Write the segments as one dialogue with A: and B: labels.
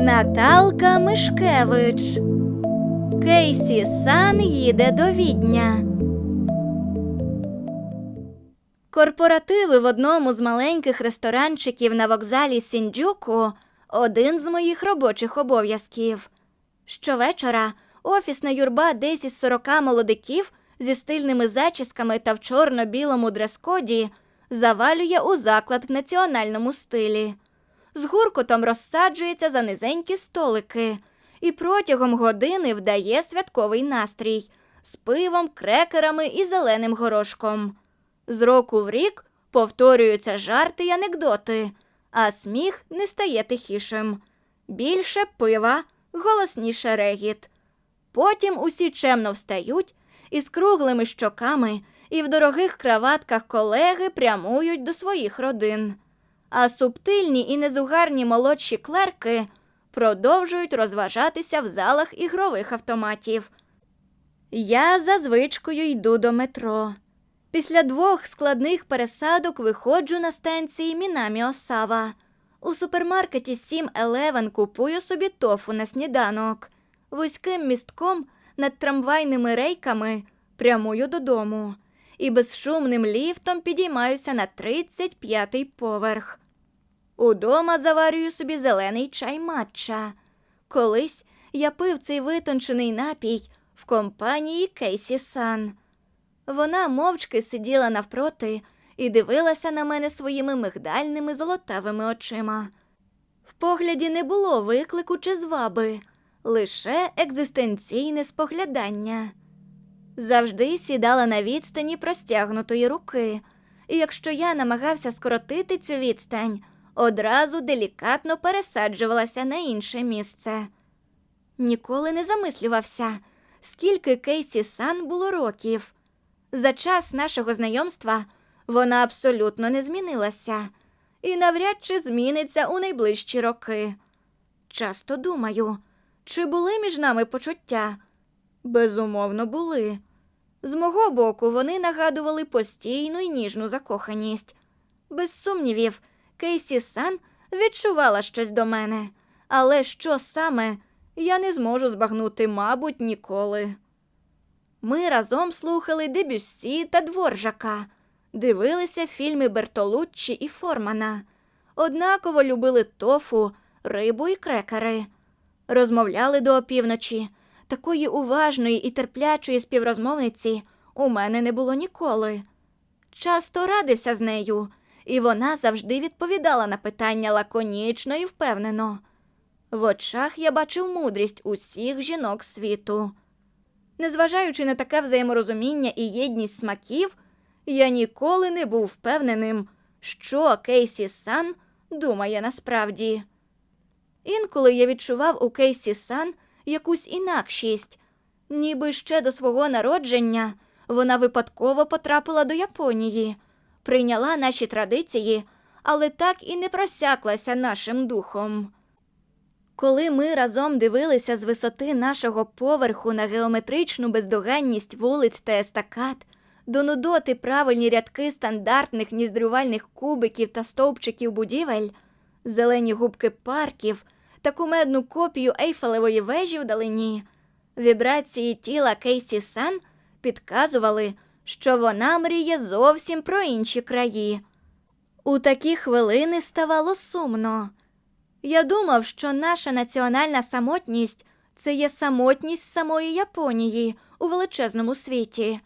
A: Наталка Мишкевич. Кейсі Сан їде до Відня. Корпоративи в одному з маленьких ресторанчиків на вокзалі Сінджуку один з моїх робочих обов'язків. Щовечора офісна юрба десь із 40 молодиків зі стильними зачісками та в чорно-білому дрес-коді завалює у заклад в національному стилі. З гуркотом розсаджується за низенькі столики і протягом години вдає святковий настрій з пивом, крекерами і зеленим горошком. З року в рік повторюються жарти й анекдоти, а сміх не стає тихішим. Більше пива, голосніше регіт. Потім усі чемно встають і з круглими щоками і в дорогих краватках колеги прямують до своїх родин. А субтильні і незугарні молодші клерки продовжують розважатися в залах ігрових автоматів. Я за звичкою йду до метро. Після двох складних пересадок виходжу на станції Мінамі Осава. У супермаркеті 7-Eleven купую собі тофу на сніданок. Вузьким містком над трамвайними рейками прямую додому і безшумним ліфтом підіймаюся на 35-й поверх. Удома заварюю собі зелений чай матча. Колись я пив цей витончений напій в компанії Кейсі Сан. Вона мовчки сиділа навпроти і дивилася на мене своїми мигдальними золотавими очима. В погляді не було виклику чи зваби, лише екзистенційне споглядання. Завжди сідала на відстані простягнутої руки, і якщо я намагався скоротити цю відстань, одразу делікатно пересаджувалася на інше місце. Ніколи не замислювався, скільки Кейсі Сан було років. За час нашого знайомства вона абсолютно не змінилася і навряд чи зміниться у найближчі роки. Часто думаю, чи були між нами почуття? Безумовно, були. З мого боку, вони нагадували постійну й ніжну закоханість. Без сумнівів, Кейсі Сан відчувала щось до мене, але що саме я не зможу збагнути, мабуть, ніколи. Ми разом слухали Дебюссі та Дворжака, дивилися фільми Бертолуччі і Формана, однаково любили тофу, рибу і крекери, розмовляли до опівночі. Такої уважної і терплячої співрозмовниці у мене не було ніколи. Часто радився з нею, і вона завжди відповідала на питання лаконічно і впевнено. В очах я бачив мудрість усіх жінок світу. Незважаючи на таке взаєморозуміння і єдність смаків, я ніколи не був впевненим, що Кейсі Сан думає насправді. Інколи я відчував у Кейсі Сан якусь інакшість, ніби ще до свого народження вона випадково потрапила до Японії, прийняла наші традиції, але так і не просяклася нашим духом. Коли ми разом дивилися з висоти нашого поверху на геометричну бездоганність вулиць та естакад, до нудоти правильні рядки стандартних ніздрювальних кубиків та стовпчиків будівель, зелені губки парків та кумедну копію Ейфелевої вежі вдалині, вібрації тіла Кейсі Сан підказували, що вона мріє зовсім про інші краї. У такі хвилини ставало сумно. Я думав, що наша національна самотність це є самотність самої Японії у величезному світі.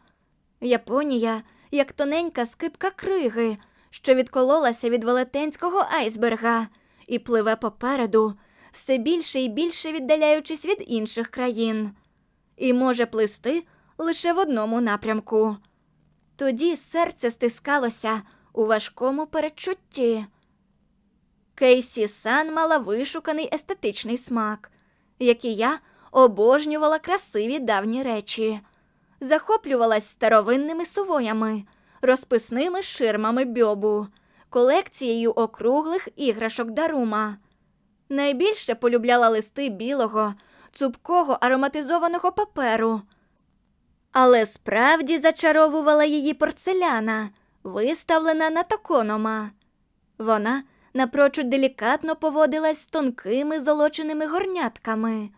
A: Японія як тоненька скипка криги, що відкололася від велетенського айсберга і пливе попереду, все більше і більше віддаляючись від інших країн, і може плисти лише в одному напрямку. Тоді серце стискалося у важкому передчутті. Кейсі Сан мала вишуканий естетичний смак, як я обожнювала красиві давні речі, захоплювалась старовинними сувоями, розписними ширмами бьобу, колекцією округлих іграшок дарума. Найбільше полюбляла листи білого, цупкого ароматизованого паперу. Але справді зачаровувала її порцеляна, виставлена на токонома. Вона напрочуд делікатно поводилась з тонкими золоченими горнятками,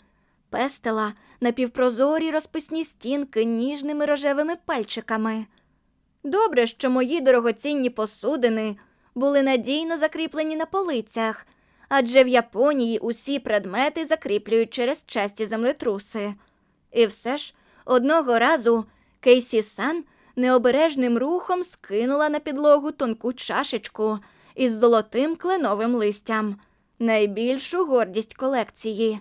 A: пестила напівпрозорі розписні стінки ніжними рожевими пальчиками. Добре, що мої дорогоцінні посудини були надійно закріплені на полицях, адже в Японії усі предмети закріплюють через часті землетруси. І все ж одного разу Кейсі Сан необережним рухом скинула на підлогу тонку чашечку із золотим кленовим листям, найбільшу гордість колекції.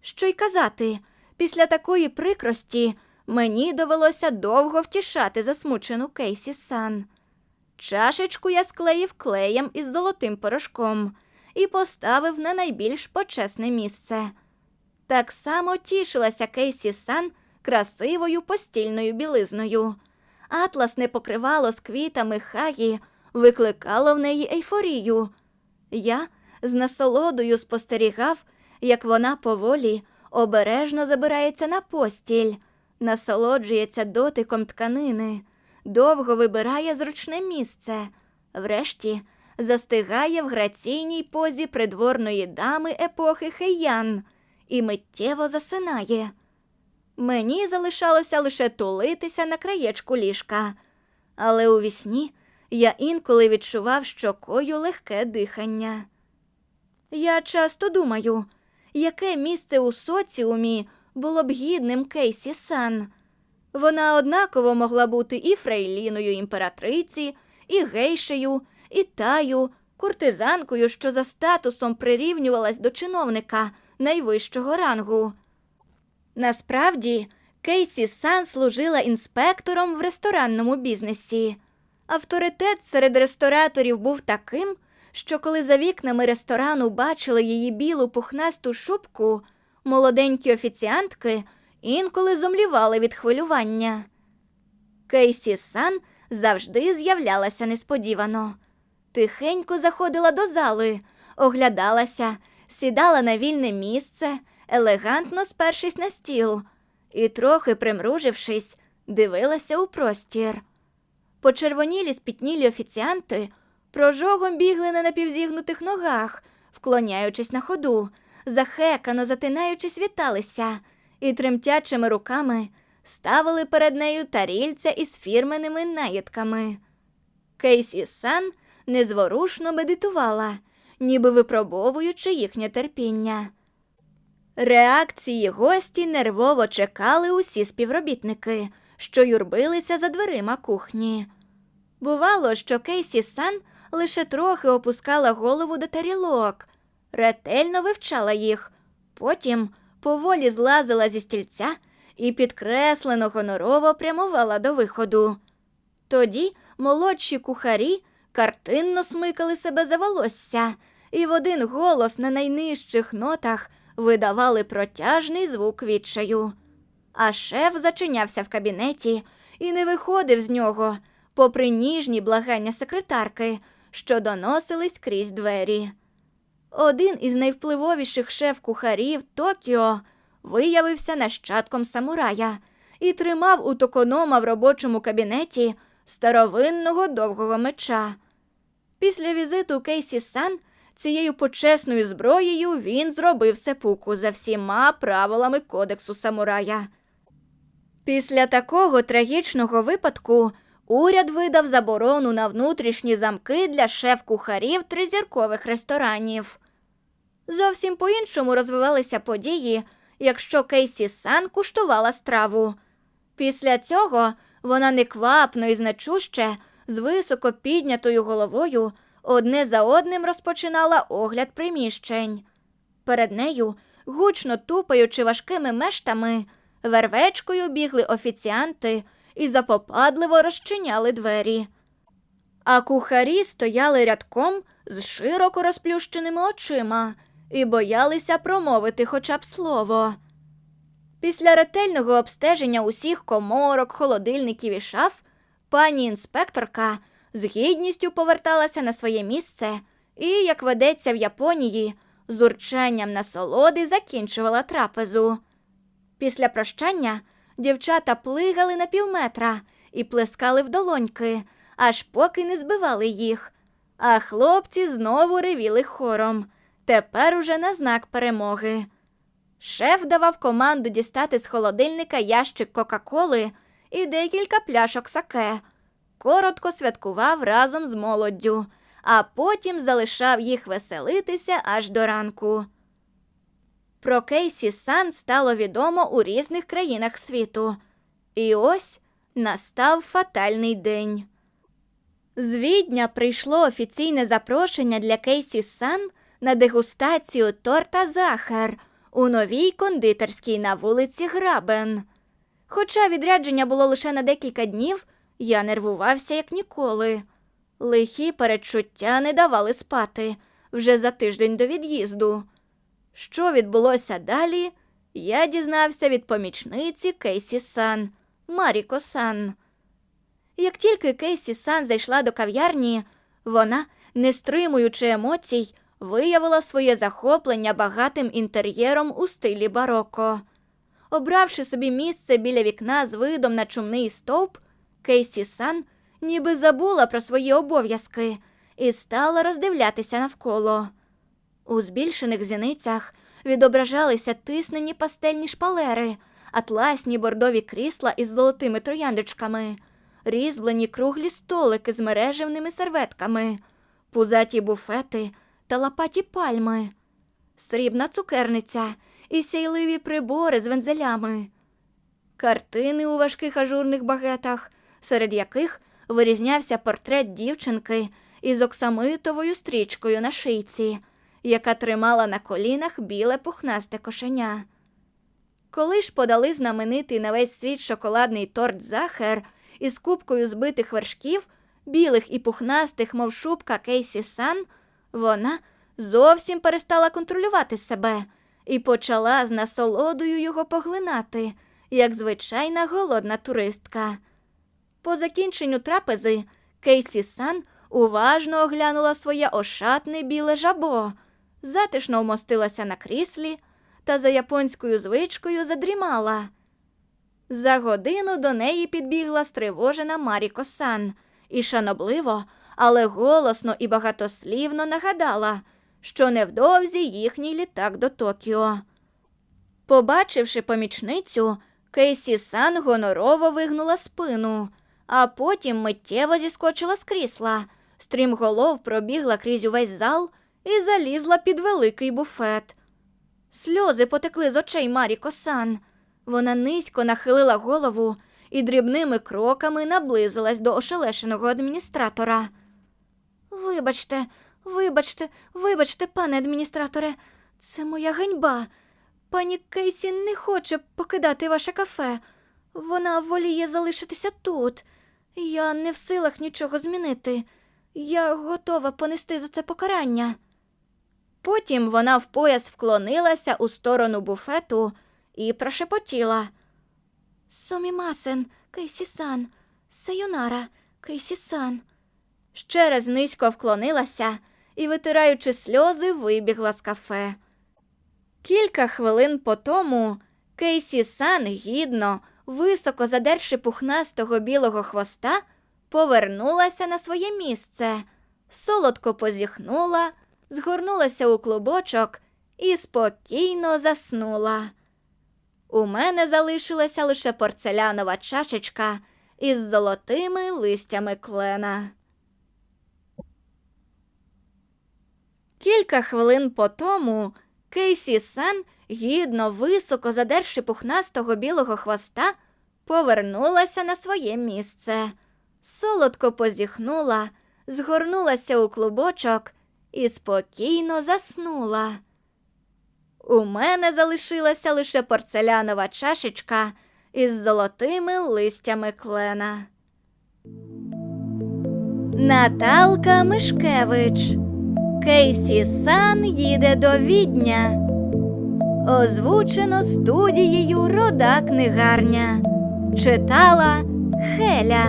A: Що й казати, після такої прикрості мені довелося довго втішати засмучену Кейсі Сан. Чашечку я склеїв клеєм із золотим порошком і поставив на найбільш почесне місце. Так само тішилася Кейсі Сан красивою постільною білизною. Атласне покривало з квітами хаї викликало в неї ейфорію. Я з насолодою спостерігав, як вона поволі обережно забирається на постіль, насолоджується дотиком тканини, довго вибирає зручне місце, врешті застигає в граційній позі придворної дами епохи Хейян і миттєво засинає. Мені залишалося лише тулитися на краєчку ліжка, але у вісні я інколи відчував щокою легке дихання. Я часто думаю, яке місце у соціумі було б гідним Кейсі Сан. Вона однаково могла бути і фрейліною імператриці, і гейшею, і таю, куртизанкою, що за статусом прирівнювалась до чиновника найвищого рангу. Насправді, Кейсі Сан служила інспектором в ресторанному бізнесі. Авторитет серед рестораторів був таким, що коли за вікнами ресторану бачили її білу пухнасту шубку, молоденькі офіціантки інколи зомлівали від хвилювання. Кейсі Сан завжди з'являлася несподівано. Тихенько заходила до зали, оглядалася, сідала на вільне місце, елегантно спершись на стіл і, трохи примружившись, дивилася у простір. Почервонілі спітнілі офіціанти прожогом бігли на напівзігнутих ногах, вклоняючись на ходу, захекано затинаючись, віталися і тремтячими руками ставили перед нею тарільця із фірменними наїдками. Кейсі Сан незворушно медитувала, ніби випробовуючи їхнє терпіння. Реакції гості нервово чекали усі співробітники, що юрбилися за дверима кухні. Бувало, що Кейсі Сан лише трохи опускала голову до тарілок, ретельно вивчала їх, потім поволі злазила зі стільця і підкреслено гонорово прямувала до виходу. Тоді молодші кухарі картинно смикали себе за волосся і в один голос на найнижчих нотах видавали протяжний звук відчаю. А шеф зачинявся в кабінеті і не виходив з нього, попри ніжні благання секретарки, що доносились крізь двері. Один із найвпливовіших шеф-кухарів Токіо виявився нащадком самурая і тримав у токонома в робочому кабінеті старовинного довгого меча. Після візиту Кейсі Сан цією почесною зброєю він зробив сепуку за всіма правилами кодексу самурая. Після такого трагічного випадку уряд видав заборону на внутрішні замки для шеф-кухарів тризіркових ресторанів. Зовсім по-іншому розвивалися події, якщо Кейсі Сан куштувала страву. Після цього вона неквапно і значуще, з високо піднятою головою, одне за одним розпочинала огляд приміщень. Перед нею, гучно тупаючи важкими мештами, вервечкою бігли офіціанти і запопадливо розчиняли двері. А кухарі стояли рядком з широко розплющеними очима і боялися промовити хоча б слово. Після ретельного обстеження усіх коморок, холодильників і шаф, пані інспекторка з гідністю поверталася на своє місце і, як ведеться в Японії, з урчанням насолоди закінчувала трапезу. Після прощання дівчата плигали на півметра і плескали в долоньки, аж поки не збивали їх. А хлопці знову ревіли хором. Тепер уже на знак перемоги. Шеф давав команду дістати з холодильника ящик Кока-Коли і декілька пляшок саке. Коротко святкував разом з молоддю, а потім залишав їх веселитися аж до ранку. Про Кейсі Сан стало відомо у різних країнах світу. І ось настав фатальний день. З Відня прийшло офіційне запрошення для Кейсі Сан на дегустацію торта Захар у новій кондитерській на вулиці Грабен. Хоча відрядження було лише на декілька днів, я нервувався як ніколи. Лихі передчуття не давали спати вже за тиждень до від'їзду. Що відбулося далі, я дізнався від помічниці Кейсі Сан, Маріко Сан. Як тільки Кейсі Сан зайшла до кав'ярні, вона, не стримуючи емоцій, виявила своє захоплення багатим інтер'єром у стилі бароко. Обравши собі місце біля вікна з видом на чумний стовп, Кейсі Сан ніби забула про свої обов'язки і стала роздивлятися навколо. У збільшених зіницях відображалися тиснені пастельні шпалери, атласні бордові крісла із золотими трояндочками, різьблені круглі столики з мережевними серветками, пузаті буфети та лопаті пальми, срібна цукерниця і сяйливі прибори з вензелями, картини у важких ажурних багетах, серед яких вирізнявся портрет дівчинки із оксамитовою стрічкою на шийці, яка тримала на колінах біле пухнасте кошеня. Коли ж подали знаменитий на весь світ шоколадний торт Захер із кубкою збитих вершків, білих і пухнастих, мов шубка Кейсі Сан, вона зовсім перестала контролювати себе і почала з насолодою його поглинати, як звичайна голодна туристка. По закінченню трапези Кейсі Сан уважно оглянула своє ошатне біле жабо, затишно вмостилася на кріслі та за японською звичкою задрімала. За годину до неї підбігла стривожена Маріко Сан і шанобливо, але голосно і багатослівно нагадала, що невдовзі їхній літак до Токіо. Побачивши помічницю, Кейсі Сан гонорово вигнула спину, а потім миттєво зіскочила з крісла, стрімголов пробігла крізь увесь зал і залізла під великий буфет. Сльози потекли з очей Маріко Сан. Вона низько нахилила голову і дрібними кроками наблизилась до ошелешеного адміністратора. Вибачте, вибачте, вибачте, пане адміністраторе, це моя ганьба. Пані Кейсі не хоче покидати ваше кафе. Вона воліє залишитися тут. Я не в силах нічого змінити. Я готова понести за це покарання. Потім вона в пояс вклонилася у сторону буфету і прошепотіла. Сомімасен, Кейсі-сан, Сайонара, Кейсі-сан. Ще раз низько вклонилася і, витираючи сльози, вибігла з кафе. Кілька хвилин по тому Кейсі Сан гідно, високо задерши пухнастого білого хвоста, повернулася на своє місце, солодко позіхнула, згорнулася у клубочок і спокійно заснула. У мене залишилася лише порцелянова чашечка із золотими листями клена. Кілька хвилин по тому Кейсі Сан, гідно високо задерши пухнастого білого хвоста, повернулася на своє місце, солодко позіхнула, згорнулася у клубочок і спокійно заснула. У мене залишилася лише порцелянова чашечка із золотими листями клена. Наталка Мишкевич Кейсі Сан їде до Відня. Озвучено студією Рода книгарня. Читала Хеля.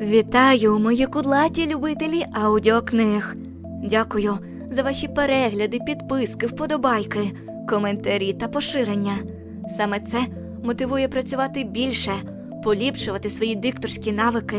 A: Вітаю, мої кудлаті любителі аудіокниг. Дякую за ваші перегляди, підписки, вподобайки, коментарі та поширення. Саме це мотивує працювати більше, поліпшувати свої дикторські навики,